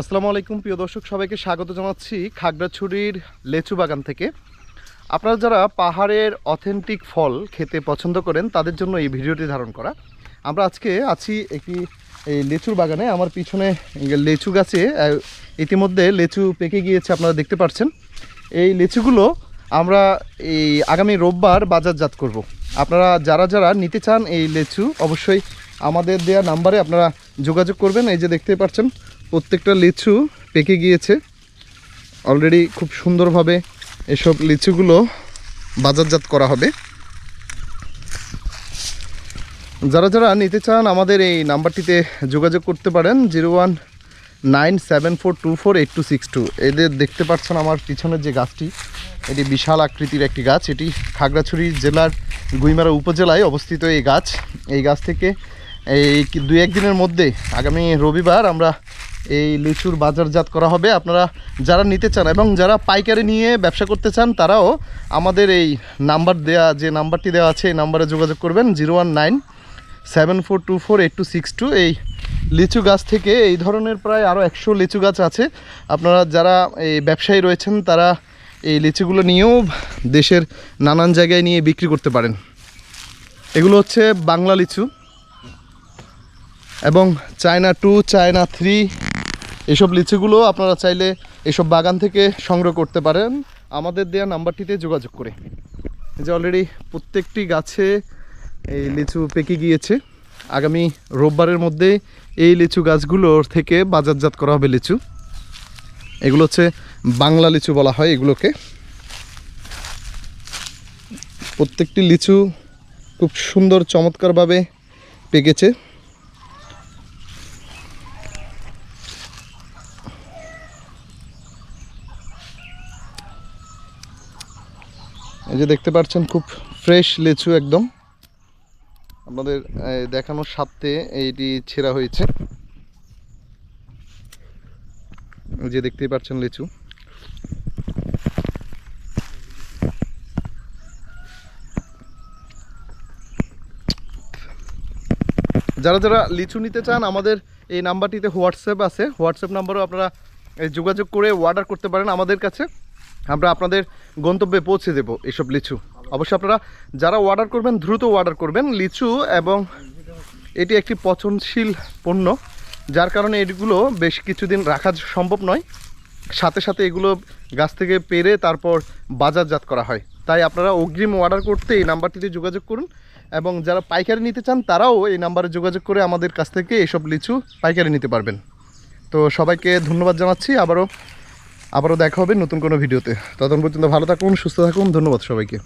আসসালামু আলাইকুম, প্রিয় দর্শক, সবাইকে স্বাগত জানাচ্ছি খাগড়াছড়ির লেচু বাগান থেকে। আপনারা যারা পাহাড়ের অথেন্টিক ফল খেতে পছন্দ করেন, তাদের জন্য এই ভিডিওটি ধারণ করা। আমরা আজকে আছি একটি, এই লেচুর বাগানে। আমার পিছনে লেচু গাছে ইতিমধ্যে লেচু পেকে গিয়েছে, আপনারা দেখতে পাচ্ছেন এই লেচুগুলো আমরা এই আগামী রোববার বাজারজাত করব। আপনারা যারা যারা নিতে চান এই লেচু, অবশ্যই আমাদের দেয়া নাম্বারে আপনারা যোগাযোগ করবেন। এই যে দেখতে পাচ্ছেন, প্রত্যেকটা লিচু পেকে গিয়েছে। অলরেডি খুব সুন্দরভাবে এসব লিচুগুলো বাজারজাত করা হবে। যারা যারা নিতে চান আমাদের এই নাম্বারটিতে যোগাযোগ করতে পারেন, zero one nine seven four two four eight two six two. এদের দেখতে পাচ্ছেন আমার পিছনের যে গাছটি, এটি বিশাল আকৃতির একটি গাছ। এটি খাগড়াছড়ি জেলার গুইমারা উপজেলায় অবস্থিত এই গাছ। এই গাছ থেকে এই দুই একদিনের মধ্যে আগামী রবিবার আমরা এই লিচুর বাজারজাত করা হবে। আপনারা যারা নিতে চান এবং যারা পাইকারি নিয়ে ব্যবসা করতে চান, তারাও আমাদের এই নাম্বার দেয়া, যে নাম্বারটি দেওয়া আছে, এই নাম্বারে যোগাযোগ করবেন। Zero one nine seven four two four eight two six two. এই লিচু গাছ থেকে এই ধরনের প্রায় আরও একশো লিচু গাছ আছে। আপনারা যারা এই ব্যবসায়ী রয়েছেন, তারা এই লিচুগুলো নিয়েও দেশের নানান জায়গায় নিয়ে বিক্রি করতে পারেন। এগুলো হচ্ছে বাংলা লিচু। এবং চায়না টু চায়না থ্রি এসব লিচুগুলো আপনারা চাইলে এসব বাগান থেকে সংগ্রহ করতে পারেন। আমাদের দেওয়া নাম্বারটিতে যোগাযোগ করে। যে অলরেডি প্রত্যেকটি গাছে এই লিচু পেকে গিয়েছে। আগামী রোববারের মধ্যে এই লিচু গাছগুলোর থেকে বাজারজাত করা হবে লিচু। এগুলো হচ্ছে বাংলা লিচু বলা হয় এগুলোকে। প্রত্যেকটি লিচু খুব সুন্দর চমৎকারভাবে পেকেছে। এই যে দেখতে পাচ্ছেন খুব ফ্রেশ লিচু একদম। আপনাদের দেখানোর সাথে এইটি ছেঁড়া হয়েছে। যে দেখতেই পাচ্ছেন লিচু। যারা যারা লিচু নিতে চান, আমাদের এই নাম্বারটিতে হোয়াটসঅ্যাপ আছে। হোয়াটসঅ্যাপ নাম্বারও আপনারা যোগাযোগ করে অর্ডার করতে পারেন আমাদের কাছে। আমরা আপনাদের গন্তব্যে পৌঁছে দেব এসব লিচু। অবশ্যই আপনারা যারা অর্ডার করবেন, দ্রুত অর্ডার করবেন লিচু এবং এটি একটি পচনশীল পণ্য, যার কারণে এগুলো বেশ কিছুদিন রাখা সম্ভব নয়। সাথে সাথে এগুলো গাছ থেকে পেরে তারপর বাজারজাত করা হয়। তাই আপনারা অগ্রিম অর্ডার করতে এই নাম্বারটিতে যোগাযোগ করুন এবং যারা পাইকারি নিতে চান, তারাও এই নাম্বারে যোগাযোগ করে আমাদের কাছ থেকে এসব লিচু পাইকারি নিতে পারবেন। তো সবাইকে ধন্যবাদ জানাচ্ছি। আবারও আবারও দেখা হবে নতুন কোনো ভিডিওতে। ততক্ষণ পর্যন্ত ভালো থাকুন সুস্থ থাকুন ধন্যবাদ সবাইকে।